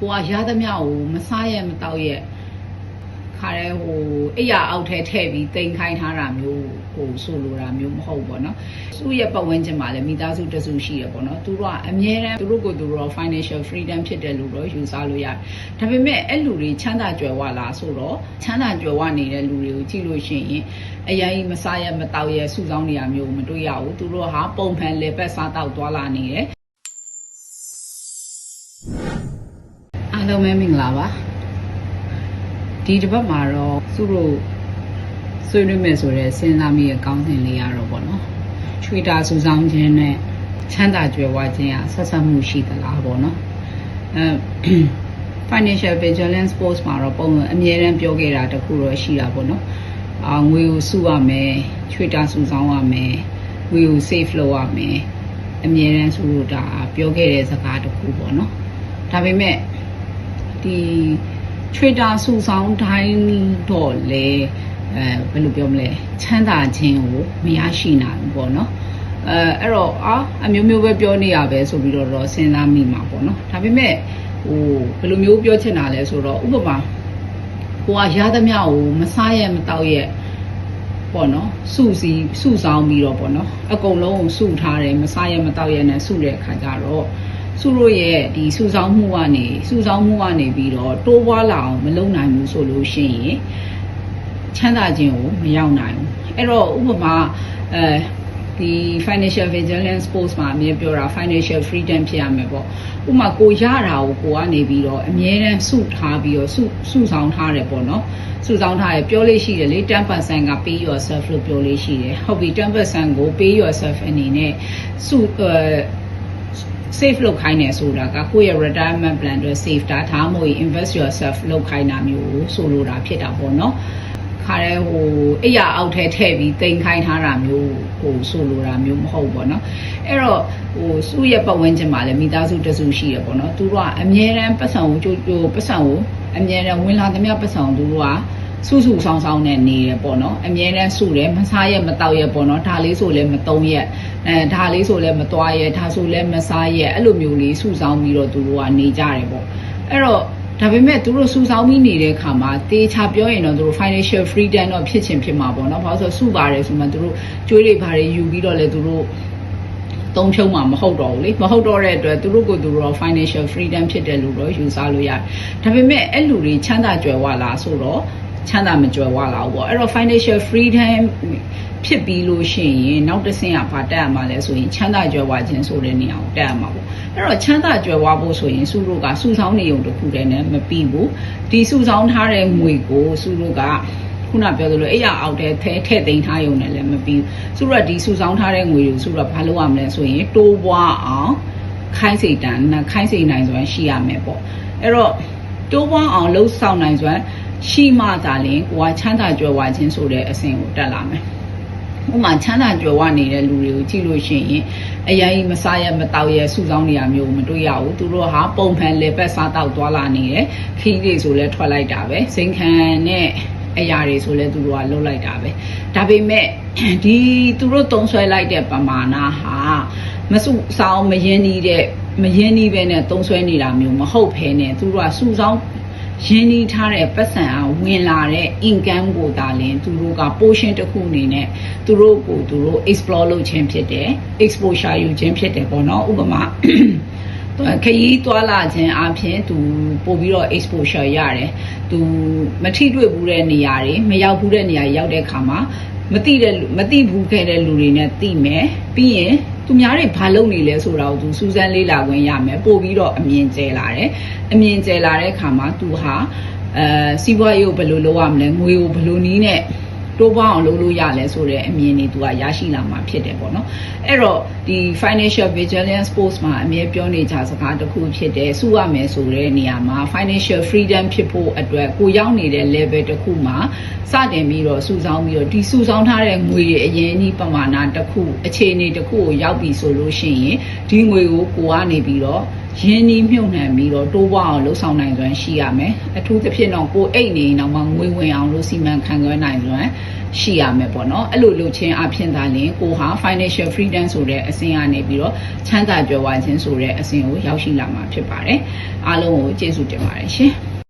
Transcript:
ကိုကရသမျှကိုမစားရမတောက်ရက်ခါရဲဟိုအိယာအောက်ထဲထည့်ပြီးတင်ခိုင်းထားတာမျိုးဟိုဆိုလိုတာမျိုးမဟုတ်ဘောနော်သူ့ရဲ့ပတ်ဝန်းကျင်မှာလည်းမိသားစုတစုရှိရပေါ့နော်သူတို့ကအမြဲတမ်းသူတို့ကိုသူတို့ financial freedom ဖြစ်တယ်လို့တော့ယူဆလို့ရတယ်ဒါပေမဲ့အဲ့လူတွေချမ်းသာကြွယ်ဝလားဆိုတော့ချမ်းသာကြွယ်ဝနေတဲ့လူတွေကိုကြည့်လို့ရှိရင်အရင်ကြီးမစားရမတောက်ရစုဆောင်းနေရမျိုးမတွေ့ရဘူးသူတို့ဟာပုံဖန်လေပတ်စားတောက်သွားလာနေတယ် အားလုံးပဲမင်္ဂလာပါဒီတစ်ပတ်မှာတော့သူတို့ဆွေးနွေးမယ်ဆိုတဲ့စဉ်းစားမိရဲ့ကောင်းစဉ်လေးရတော့ပေါ့နော်ချွေတာစူဆောင်းခြင်းနဲ့ချမ်းသာကြွယ်ဝခြင်းကဆက်ဆက်မှုရှိသလားပေါ့နော်အဲ financial vigilance post မှာတော့ပုံမှန်အမြဲတမ်းပြောခဲ့တာတခုတော့ရှိတာပေါ့နော်အာငွေကိုစုရမယ်ချွေတာစူဆောင်းရမယ်ငွေကို save လုပ်ရမယ်အမြဲတမ်းဆိုလို့ဒါပြောခဲ့တဲ့စကားတစ်ခုပေါ့နော်ဒါပေမဲ့ ဒီထရတာစုဆောင်တိုင်းတော့လေအဲဘယ်လိုပြောမလဲချမ်းသာခြင်းကိုမရရှိနိုင်ဘူးပေါ့နော်အဲအဲ့တော့အာအမျိုးမျိုးပဲပြောနေရပဲဆိုပြီးတော့တော့စဉ်းစားမိမှာပေါ့နော်ဒါပေမဲ့ဟိုဘယ်လိုမျိုးပြောချင်တာလဲဆိုတော့ဥပမာကိုကရသမျှကိုမစားရမတောက်ရပေါ့နော်စုစည်းစုဆောင်ပြီးတော့ပေါ့နော်အကုန်လုံးကိုစုထားတယ်မစားရမတောက်ရနဲ့စုတဲ့အခါကျတော့ စုတို့ရဲ့ဒီစုဆောင်မှုကနေစုဆောင်မှုကနေပြီးတော့တိုးပွားလာအောင်မလုပ်နိုင်ဘူးဆိုလို့ရှိရင်ချမ်းသာခြင်းကိုမရောက်နိုင်ဘူးအဲ့တော့ဥပမာအဲဒီ financial vigilance post မှာအမြဲပြောတာ financial freedom ဖြစ်ရမယ်ပေါ့ဥပမာကိုရတာကိုကိုကနေပြီးတော့အမြဲတမ်းစုထားပြီးတော့စုစုဆောင်ထားတယ်ပေါ့နော်စုဆောင်ထားရပြောလို့ရှိတယ်လေ10%က pay yourself လို့ပြောလို့ရှိတယ်ဟုတ်ပြီ10%ကို pay yourself အနေနဲ့စုအဲ save လုပ်ခိုင်းနေဆိုတာကကိုယ့်ရဲ့ retirement plan တွေ save တာဒါမှမဟုတ် invest yourself လုပ်ခိုင်းတာမျိုးကိုဆိုလိုတာဖြစ်တာပေါ့နော်ခါရဲဟိုအိယာအောက်ထဲထည့်ပြီးတင်ခိုင်းထားတာမျိုးဟိုဆိုလိုတာမျိုးမဟုတ်ပေါ့နော်အဲ့တော့ဟိုစုရဲ့ပတ်ဝန်းကျင်မှာလည်းမိသားစုတစုရှိရပေါ့နော်သူတို့ကအမြဲတမ်းပတ်စံကိုကြိုကြိုပတ်စံကိုအမြဲတမ်းဝင်လာသမျှပတ်စံကိုသူတို့က စုစုဆောင်းဆောင်းနဲ့နေရပေါ့နော်အမြဲတမ်းစုတယ်မစားရမတောက်ရပေါ့နော်ဒါလေးဆိုလည်းမသုံးရက်အဲဒါလေးဆိုလည်းမသွားရဒါဆိုလည်းမစားရအဲ့လိုမျိုးလေးစုဆောင်းပြီးတော့သူတို့ကနေကြတယ်ပေါ့အဲ့တော့ဒါပေမဲ့သူတို့စုဆောင်းပြီးနေတဲ့အခါမှာတေချာပြောရင်တော့သူတို့ financial freedom တော့ဖြစ်ချင်ဖြစ်မှာပေါ့နော်ဘာလို့ဆိုစုပါတယ်ဆိုမှသူတို့ကြွေးတွေဘာတွေယူပြီးတော့လဲသူတို့သုံးဖြုံးမှာမဟုတ်တော့ဘူးလေမဟုတ်တော့တဲ့အတွက်သူတို့ကိုသူတို့တော့ financial freedom ဖြစ်တယ်လို့တော့ယူဆလို့ရတယ်ဒါပေမဲ့အဲ့လူတွေချမ်းသာကြွယ်ဝလားဆိုတော့ ချမ်းသာမကြွယ်ဝလားပေါ့အဲ့တော့ financial freedom ဖြစ်ပြီးလို့ရှိရင်နောက်တစ်ဆင့်ကဘာတက်ရမှာလဲဆိုရင်ချမ်းသာကြွယ်ဝခြင်းဆိုတဲ့နေရာကိုတက်ရမှာပေါ့အဲ့တော့ချမ်းသာကြွယ်ဝဖို့ဆိုရင်စုတို့ကစုဆောင်းနေုံတစ်ခုတည်းနဲ့မပြီးဘူးဒီစုဆောင်းထားတဲ့ငွေကိုစုတို့ကခုနပြောသလိုအဲ့ရအောက်တဲ့ထဲထည့်သိမ်းထားရုံနဲ့လည်းမပြီးဘူးစုတို့ကဒီစုဆောင်းထားတဲ့ငွေတွေကိုစုတို့ကဘာလုပ်ရမလဲဆိုရင်တိုးပွားအောင်ခိုင်းစိတ်တန်ခိုင်းစိတ်နိုင်စွမ်းရှိရမယ်ပေါ့အဲ့တော့တိုးပွားအောင်လှုပ်ဆောင်နိုင်စွမ်း ရှိမှသာလျှင်ကိုကချမ်းသာကြွယ်ဝခြင်းဆိုတဲ့အဆင့်ကိုတက်လာမယ်ဥမာချမ်းသာကြွယ်ဝနေတဲ့လူတွေကိုကြည့်လို့ရှိရင်အရင်ကြီးမစားရမတောက်ရစုဆောင်းနေရမျိုးမတွေ့ရဘူးသူတို့ဟာပုံဖန်လေပတ်စားတောက်သွားလာနေတယ်ခီးတွေဆိုလဲထွက်လိုက်တာပဲစိန်ခံနဲ့အရာတွေဆိုလဲသူတို့ကလှုပ်လိုက်တာပဲဒါပေမဲ့ဒီသူတို့တုံးဆွဲလိုက်တဲ့ပမာဏဟာမစုဆောင်းမရင်းနှီးတဲ့မရင်းနှီးပဲနဲ့တုံးဆွဲနေတာမျိုးမဟုတ်ဘဲနဲ့သူတို့ကစုဆောင်း ရင်းနှီးထားတဲ့ပတ်စံအောင်ဝင်လာတဲ့ income ကိုသာလင်သူတို့က portion တစ်ခုအနေနဲ့သူတို့ကိုသူတို့ explore လုပ်ခြင်းဖြစ်တယ် exposure ယူခြင်းဖြစ်တယ်ပေါ့နော်ဥပမာခရီးသွားလာခြင်းအပြင်သူပို့ပြီးတော့ exposure ရတယ်သူမထိတွေ့ဘူးတဲ့နေရာတွေမရောက်ဘူးတဲ့နေရာရောက်တဲ့အခါမှာ မသိတဲ့လူမသိဘူးခဲ့တဲ့လူတွေနဲ့သိမယ်ပြီးရင်သူများတွေဘာလုပ်နေလဲဆိုတာကိုသူစူးစမ်းလေ့လာခွင့်ရမယ်ပို့ပြီးတော့အမြင်ကျဲလာတယ်အမြင်ကျဲလာတဲ့အခါမှာသူဟာအဲစီးပွားရေးကိုဘယ်လိုလုပ်ရမလဲငွေကိုဘယ်လိုနည်းနဲ့ တိုးပွားအောင်လုပ်လို့ရလဲဆိုတဲ့အမြင်တွေသူကရရှိလာမှာဖြစ်တယ်ပေါ့နော်အဲ့တော့ဒီ financial vigilance post မှာအမြဲပြောနေကြစကားတစ်ခုဖြစ်တယ်စုရမယ်ဆိုတဲ့နေရာမှာ financial freedom ဖြစ်ဖို့အတွက်ကိုရောက်နေတဲ့ level တစ်ခုမှာစတင်ပြီးတော့စုဆောင်းပြီးတော့ဒီစုဆောင်းထားတဲ့ငွေတွေအရင်ကြီးပမာဏတစ်ခုအခြေအနေတစ်ခုကိုရောက်ပြီဆိုလို့ရှိရင်ဒီငွေကိုကိုကနေပြီးတော့ ရင်းနှီးမြှုပ်နှံပြီးတော့တိုးပွားအောင်လှုပ်ဆောင်နိုင်စွမ်းရှိရမယ်အထူးသဖြင့်တော့ကိုအိတ်နေရင်တော့မှငွေဝင်အောင်လို့စီမံခန့်ခွဲနိုင်စွမ်းရှိရမယ်ပေါ့နော်အဲ့လိုလုပ်ခြင်းအပြင်သာလျှင်ကိုဟာ financial freedom ဆိုတဲ့အဆင့်ကနေပြီးတော့ချမ်းသာကြွယ်ဝခြင်းဆိုတဲ့အဆင့်ကိုရောက်ရှိလာမှာဖြစ်ပါတယ်အားလုံးကိုကျေးဇူးတင်ပါတယ်ရှင်